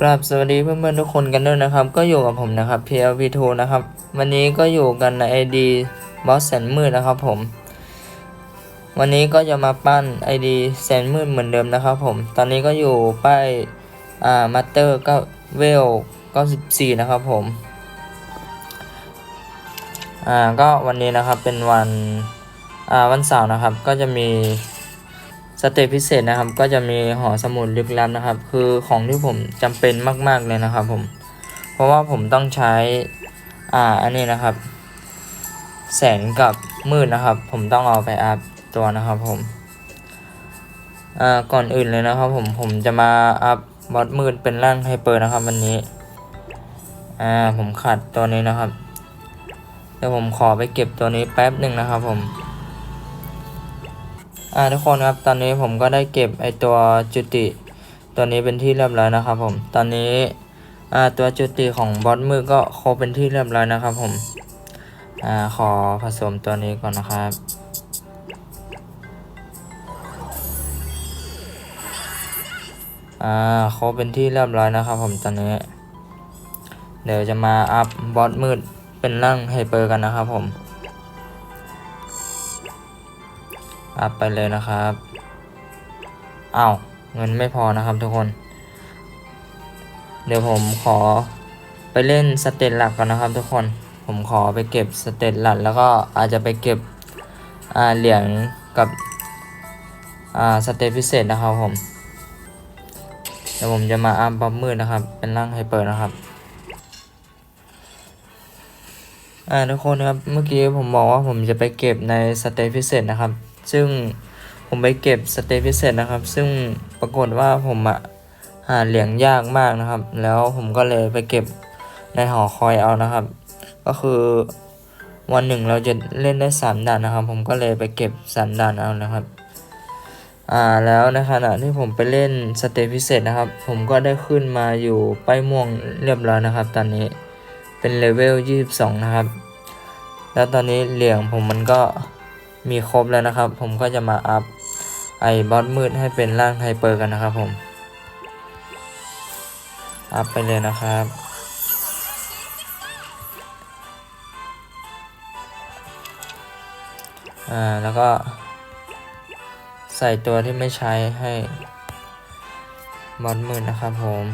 กราบสวัสดีเพื่อนๆทุกคนกันด้วยนะครับ ก็อยู่กับผมนะครับ PLV2 นะครับ วันนี้ก็อยู่กันใน ID บอสแสนมืดนะครับผม วันนี้ก็จะมาปั้น ID แสนมืดเหมือนเดิมนะครับผม ตอนนี้ก็อยู่ป้ายอ่ามาสเตอร์ก็เวล94 นะครับผม อ่าก็วันนี้นะครับเป็นวันอ่าวันเสาร์นะครับก็จะมี สเตจพิเศษนะครับก็จะมีหอสมุดลึกลับนะครับ คือของที่ผมจำเป็นมากๆเลยนะครับผมเพราะว่าผมต้องใช้อ่าอันนี้นะครับ แสงกับมืดนะครับ ผมต้องเอาไปอัพตัวนะครับผมอ่าก่อนอื่นเลยนะครับผมผมจะมาอัพบอสมืดเป็นร่างไฮเปอร์นะครับ วันนี้อ่าผมขัดตัวนี้นะครับเดี๋ยวผมขอไปเก็บตัวนี้แป๊บหนึ่งนะครับผม อ่าทุกคนครับตอนนี้ผมก็ได้เก็บไอตัวจุติตัวนี้เป็นที่เรียบร้อยนะครับผมตอนนี้อ่าตัวจุติของบอสมือก็ครบเป็นที่เรียบร้อยนะครับผมอ่าขอผสมตัวนี้ก่อนนะครับอ่าครบเป็นที่เรียบร้อยนะครับผมตอนนี้ เดี๋ยวจะมาอัพบอสมืดเป็นร่างไฮเปอร์กันนะครับผม อัพไปเลยนะครับอ้าวเงินไม่พอนะครับทุกคน เดี๋ยวผมขอไปเล่นสเตตหลักก่อนนะครับทุกคน ผมขอไปเก็บสเตตหลักแล้วก็อาจจะไปเก็บเหรียญกับสเตตพิเศษนะครับผม เดี๋ยวผมจะมาอัพบัฟมืดนะครับ เป็นร่างไฮเปอร์นะครับอ่าทุกคนครับ เมื่อกี้ผมบอกว่าผมจะไปเก็บในสเตตพิเศษนะครับ ซึ่งผมไปเก็บสเตตพิเศษนะครับ ซึ่งปรากฏว่าผมอะหาเหรียญยากมากนะครับ แล้วผมก็เลยไปเก็บในหอคอยเอานะครับ ก็คือวันหนึ่งเราจะเล่นได้สามด่านนะครับ ผมก็เลยไปเก็บสามด่านเอานะครับอ่าแล้วในขณะที่ผมไปเล่นสเตจพิเศษนะครับ ผมก็ได้ขึ้นมาอยู่ป้ายม่วงเรียบร้อยนะครับ ตอนนี้เป็นเลเวล 22 นะครับ แล้วตอนนี้เหรียญผมมันก็ มีครบแล้วนะครับ ผมก็จะมาอัพไอ้บอสมืดให้เป็นร่างไฮเปอร์กันนะครับผม อัพไปเลยนะครับ อ่า แล้วก็ ใส่ตัวที่ไม่ใช้ให้บอสมืดนะครับผม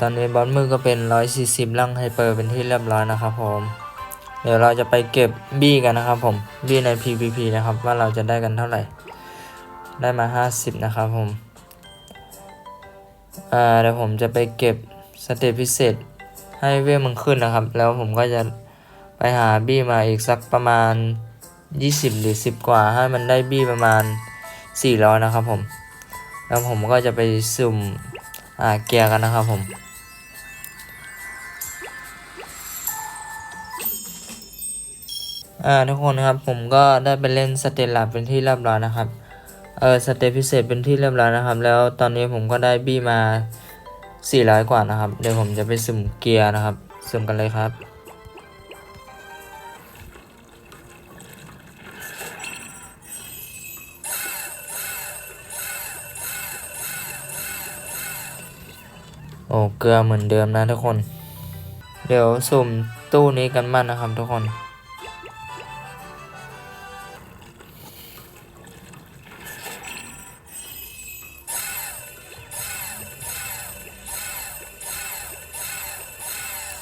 ตอนนี้บอสมือก็เป็น 140ลังไฮเปอร์เป็นที่เรียบร้อยนะครับผม เดี๋ยวเราจะไปเก็บบี้กันนะครับผม บี้ใน PVP นะครับว่าเราจะได้กันเท่าไหร่ ได้มา 50 นะครับผม อ่าเดี๋ยวผมจะไปเก็บสเตจพิเศษให้เวลมันขึ้นนะครับ แล้วผมก็จะไปหาบี้มาอีกสักประมาณ 20 หรือ 10 กว่า ให้มันได้บี้ประมาณ 400 นะครับผม แล้วผมก็จะไปสุ่มอ่าเกียร์กันนะครับผม อ่าทุกคนครับผมก็ได้ไปเล่นสเตจหลักเป็นที่เรียบร้อยนะครับเออสเตจพิเศษเป็นที่เรียบร้อยนะครับ แล้วตอนนี้ผมก็ได้บี้มา 400 กว่านะครับ เดี๋ยวผมจะไปสุ่มเกียร์นะครับสุ่มกันเลยครับโอ้เกลือเหมือนเดิมนะทุกคน เดี๋ยวสุ่มตู้นี้กันบ้างนะครับทุกคน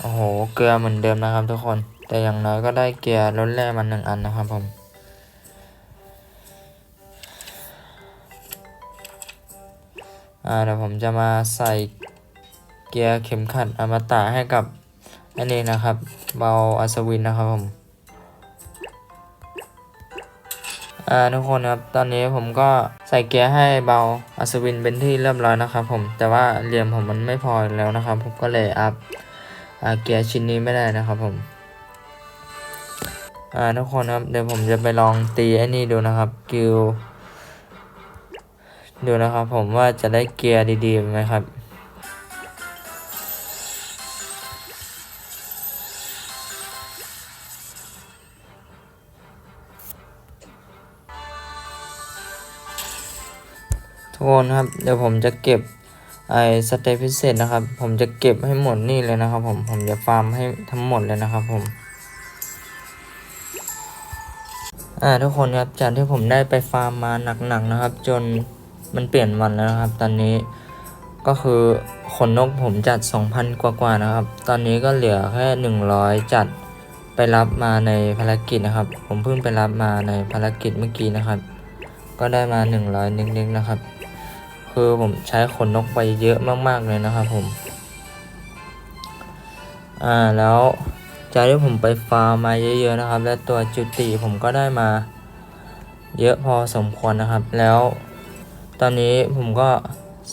โอ้โห เกลือเหมือนเดิมนะครับทุกคน แต่อย่างน้อยก็ได้เกียร์รถแร่มันหนึ่งอันนะครับผม อ่าเดี๋ยวผมจะมาใส่เกียร์เข็มขัดอมตะให้กับอันนี้นะครับ เบาอัศวินนะครับผม อ่าทุกคนครับ ตอนนี้ผมก็ใส่เกียร์ให้เบาอัศวินเป็นที่เรียบร้อยนะครับผม แต่ว่าเหลี่ยมผมมันไม่พอแล้วนะครับ ผมก็เลยอัพ เกียร์ชิ้นนี้ไม่ได้นะครับผมอ่าทุกคนครับเดี๋ยวผมจะไปลองตีไอ้นี่ดูนะครับกิลดูนะครับผมว่าจะได้เกียร์ดีๆไหมครับทุกคนครับเดี๋ยวผมจะเก็บ ไอสเตปพิเศษนะครับ ผมจะเก็บให้หมดนี่เลยนะครับ ผมผมจะฟาร์มให้ทั้งหมดเลยนะครับผมอ่าทุกคนครับจากที่ผมได้ไปฟาร์มมาหนักๆนะครับ จนมันเปลี่ยนวันแล้วนะครับ ตอนนี้ก็คือขนนกผมจัด 2,000 กว่าๆนะครับ ตอนนี้ก็เหลือแค่ 100 จัดไปรับมาในภารกิจนะครับ ผมเพิ่งไปรับมาในภารกิจเมื่อกี้นะครับ ก็ได้มา 100นิดๆนะครับ คือผมใช้ขนนกไปเยอะมาก ๆ เลยนะครับผม อ่าแล้วจากที่ผมไปฟาร์มมาเยอะๆนะครับ และตัวจุติผมก็ได้มา เยอะพอสมควรนะครับ แล้วตอนนี้ผมก็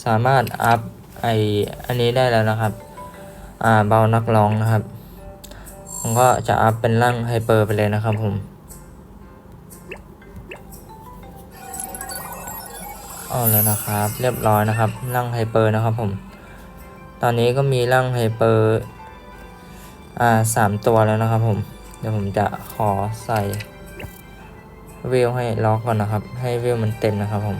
สามารถอัพไออันนี้ได้แล้วนะครับ อ่าเบานักร้องนะครับ ผมก็จะอัพเป็นร่างไฮเปอร์ไปเลยนะครับผม เอาแล้วนะครับ เรียบร้อยนะครับร่างไฮเปอร์นะครับผม ตอนนี้ก็มีร่างไฮเปอร์อ่าสามตัวแล้วนะครับผม เดี๋ยวผมจะขอใส่เวลให้ล็อกก่อนนะครับ ให้เวลมันเต็มนะครับผม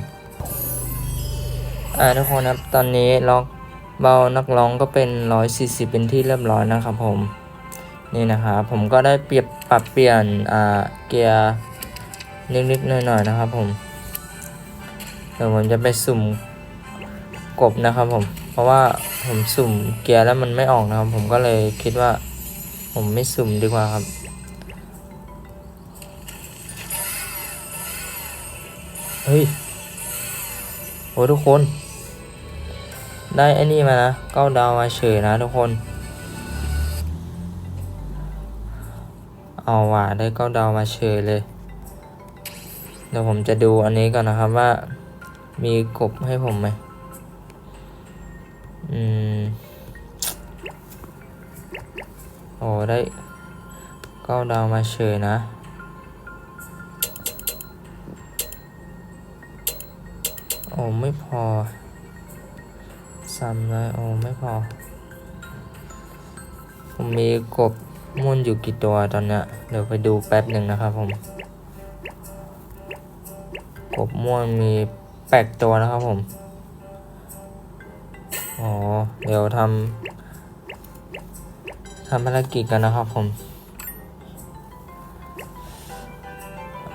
อ่าทุกคนครับตอนนี้ล็อกเบานักร้องก็เป็น 140 เป็นที่เรียบร้อยนะครับผมนี่นะครับผมก็ได้เปรียบปรับเปลี่ยนอ่าเกียร์นิดๆหน่อยๆนะครับผม ดี๋ยวผมจะไปสุ่มกบนะครับผม เพราะว่าผมสุ่มเกียร์แล้วมันไม่ออกนะครับ ผมก็เลยคิดว่า ผมไม่สุ่มดีกว่าครับ เฮ้ย โอ้ทุกคน ได้ไอ้นี่มานะเก้าดาวมาเฉยนะทุกคน เอาว่ะได้เก้าดาวมาเฉยเลย เดี๋ยวผมจะดูอันนี้ก่อนนะครับว่า มีกบให้ผมไหม อืมโอ้ได้เก้าดาวมาเฉยนะ โอ้ไม่พอซ้ำเลยโอ้ไม่พอ ผมมีกบมุ่นอยู่กี่ตัวตอนเนี้ย เดี๋ยวไปดูแป๊บหนึ่งนะครับผม กบม่วนมี แปดตัวนะครับผม อ๋อ เดี๋ยวทำทำภารกิจกันนะครับผม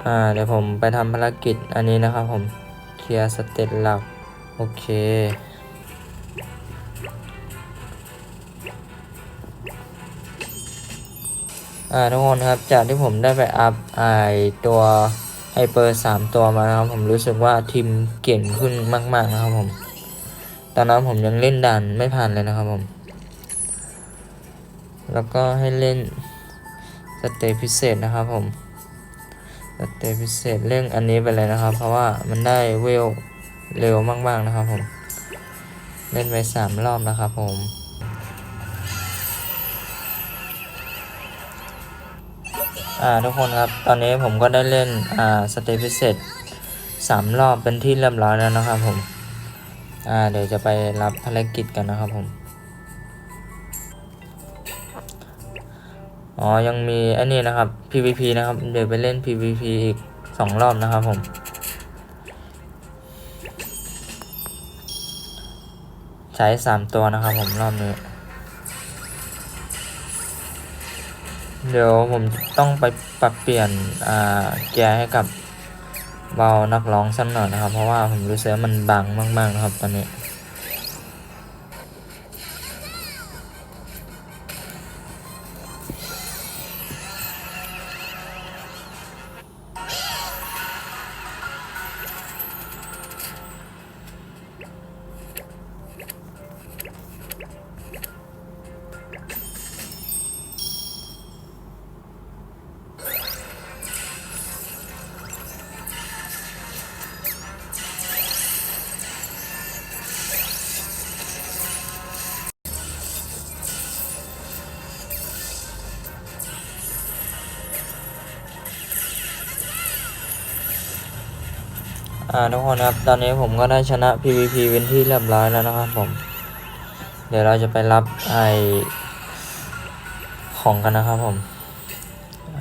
อ่า เดี๋ยวผมไปทำภารกิจอันนี้นะครับผม เคลียร์สเตตหลัก โอเค อ่าทุกคนครับ จากที่ผมได้ไปอัพไอตัว ไฮเปอร์สามตัวมานะครับผมรู้สึกว่าทีมเก่งขึ้นมากๆนะครับผมตอนนั้นผมยังเล่นด่านไม่ผ่านเลยนะครับผม แล้วก็ให้เล่นสเตจพิเศษนะครับผมสเตจพิเศษเรื่องอันนี้ไปเลยนะครับ เพราะว่ามันได้เวลเร็วมากๆนะครับผม เล่นไปสามรอบนะครับผม ทุกคนครับ ตอนนี้ผมก็ได้เล่นอ่าสเตจพิเศษสามรอบเป็นที่เรียบร้อยแล้วนะครับผมอ่าเดี๋ยวจะไปรับภารกิจกันนะครับผม อ๋อ ยังมีอันนี้นะครับ PVP นะครับ เดี๋ยวไปเล่น PVP อีกสองรอบนะครับผมใช้สามตัวนะครับผมรอบนี้ เดี๋ยวผมต้องไปปรับเปลี่ยนอ่าเกียร์ให้กับเบานักร้องสักหน่อยนะครับ เพราะว่าผมรู้สึกว่ามันบังมาก ๆ นะครับตอนนี้ อ่าทุกคนครับ ตอนนี้ผมก็ได้ชนะ PVP เป็นที่เรียบร้อยแล้วนะครับผม เดี๋ยวเราจะไปรับไอของกันนะครับผม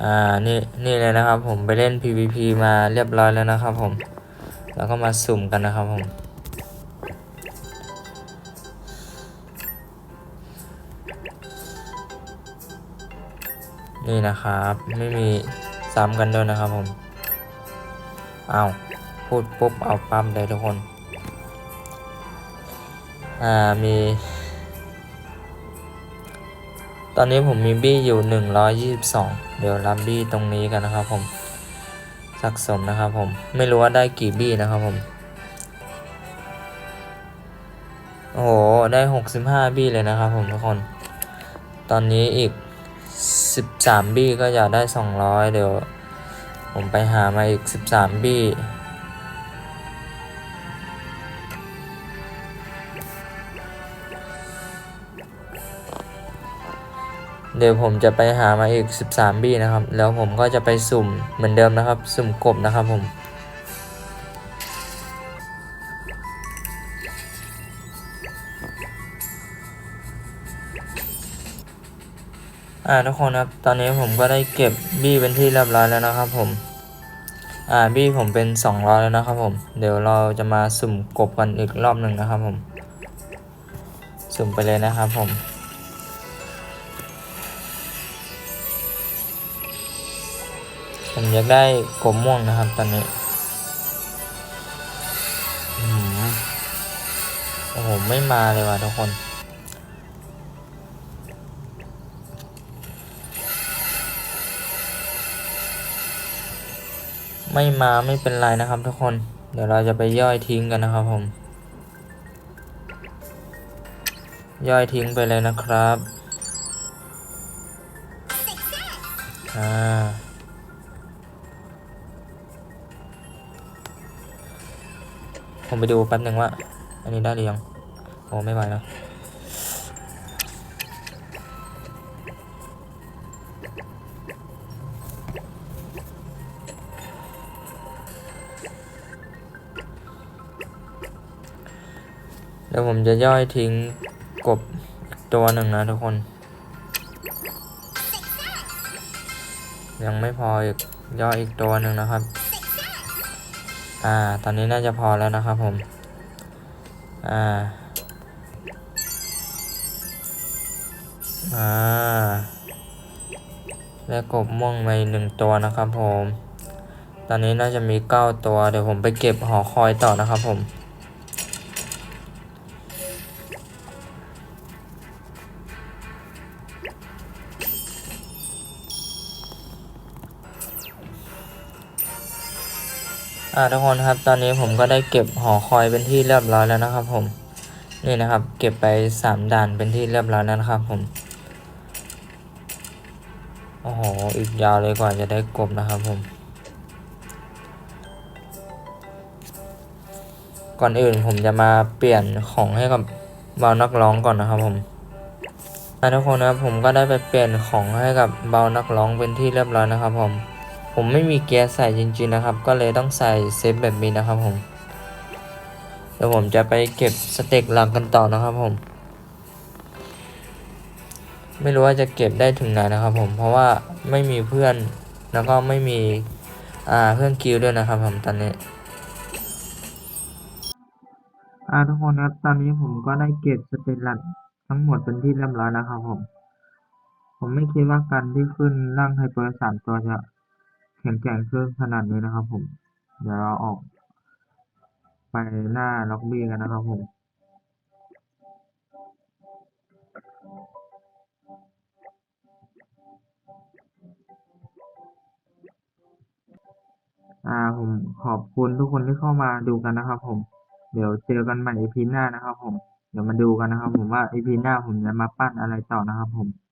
อ่า นี่ นี่เลยนะครับผมไปเล่น PVP มาเรียบร้อยแล้วนะครับผม แล้วก็มาสุ่มกันนะครับผมนี่นะครับ ไม่มีซ้ำกันด้วยนะครับผม เอา พูดปุ๊บเอาปั๊มเลยทุกคน อ่ามี ตอนนี้ผมมีบี้อยู่ 122 เดี๋ยวรับบี้ตรงนี้กันนะครับผมสะสมนะครับผม ไม่รู้ว่าได้กี่บี้นะครับผม โอ้โห ได้ 65 บี้เลยนะครับผมทุกคน ตอนนี้อีก 13 บี้ก็อยากได้ 200 เดี๋ยว ผมไปหามาอีก 13 บี้ เดี๋ยวผมจะไปหามาอีก 13บี้นะครับ แล้วผมก็จะไปสุ่มเหมือนเดิมนะครับ สุ่มกบนะครับผมอ่าทุกคนครับ ตอนนี้ผมก็ได้เก็บบี้เป็นที่เรียบร้อยแล้วนะครับผม อ่าบี้ผมเป็น 200 แล้วนะครับผม เดี๋ยวเราจะมาสุ่มกบกันอีกรอบหนึ่งนะครับผม สุ่มไปเลยนะครับผม ผมอยากได้กบม่วงนะครับตอนนี้โอ้โห ไม่มาเลยว่ะทุกคน ไม่มาไม่เป็นไรนะครับทุกคน เดี๋ยวเราจะไปย่อยทิ้งกันนะครับผม ย่อยทิ้งไปเลยนะครับ อ่า ผมไปดูแป๊บหนึ่งว่า อันนี้ได้หรือยังโอ้ไม่ไหวแล้วเดี๋ยวผมจะย่อยทิ้งกบตัวหนึ่งนะทุกคน ยังไม่พออีกย่อยอีกตัวหนึ่งนะครับ อ่า ตอนนี้น่าจะพอแล้วนะครับผม อ่า อ่า และกบม่วงไปหนึ่งตัวนะครับผม ตอนนี้น่าจะมีเก้าตัว เดี๋ยวผมไปเก็บหอคอยต่อนะครับผม อ่าทุกคนครับตอนนี้ผมก็ได้เก็บหอคอยเป็นที่เรียบร้อยแล้วนะครับผมนี่นะครับ เก็บไปสามด่านเป็นที่เรียบร้อยแล้วนะครับผมโอ้โหอีกยาวเลยกว่าจะได้กบนะครับผม ก่อนอื่นผมจะมาเปลี่ยนของให้กับเบานักร้องก่อนนะครับผมอ่าทุกคนนะครับผมก็ได้ไปเปลี่ยนของให้กับเบานักร้องเป็นที่เรียบร้อยนะครับผม ผมไม่มีเกียร์ใส่จริงๆนะครับ ก็เลยต้องใส่เซฟแบบนี้นะครับผมเดี๋ยวผมจะไปเก็บสเต็กหลังกันต่อนะครับผม ไม่รู้ว่าจะเก็บได้ถึงไหนนะครับผมเพราะว่าไม่มีเพื่อนแล้วก็ไม่มีอ่าเพื่อนคิวด้วยนะครับผมตอนนี้อ่าทุกคนครับตอนนี้ผมก็ได้เก็บสเต็กหลักทั้งหมดเป็นที่เรียบร้อยแล้วครับผม ผมไม่คิดว่าการที่ขึ้นร่างไฮเปอร์สามตัวจะ แข็งแกร่งขึ้นขนาดนี้นะครับ ผม เดี๋ยวเราออก ไปหน้าล็อบบี้กันนะครับผมอ่าผมขอบคุณทุกคนที่เข้ามาดูกันนะครับ ผม เดี๋ยวเจอกันใหม่ EP หน้านะครับ ผม เดี๋ยวมาดูกันนะครับ ผมว่า EP หน้าผมจะมาปั้นอะไรต่อนะครับ ผม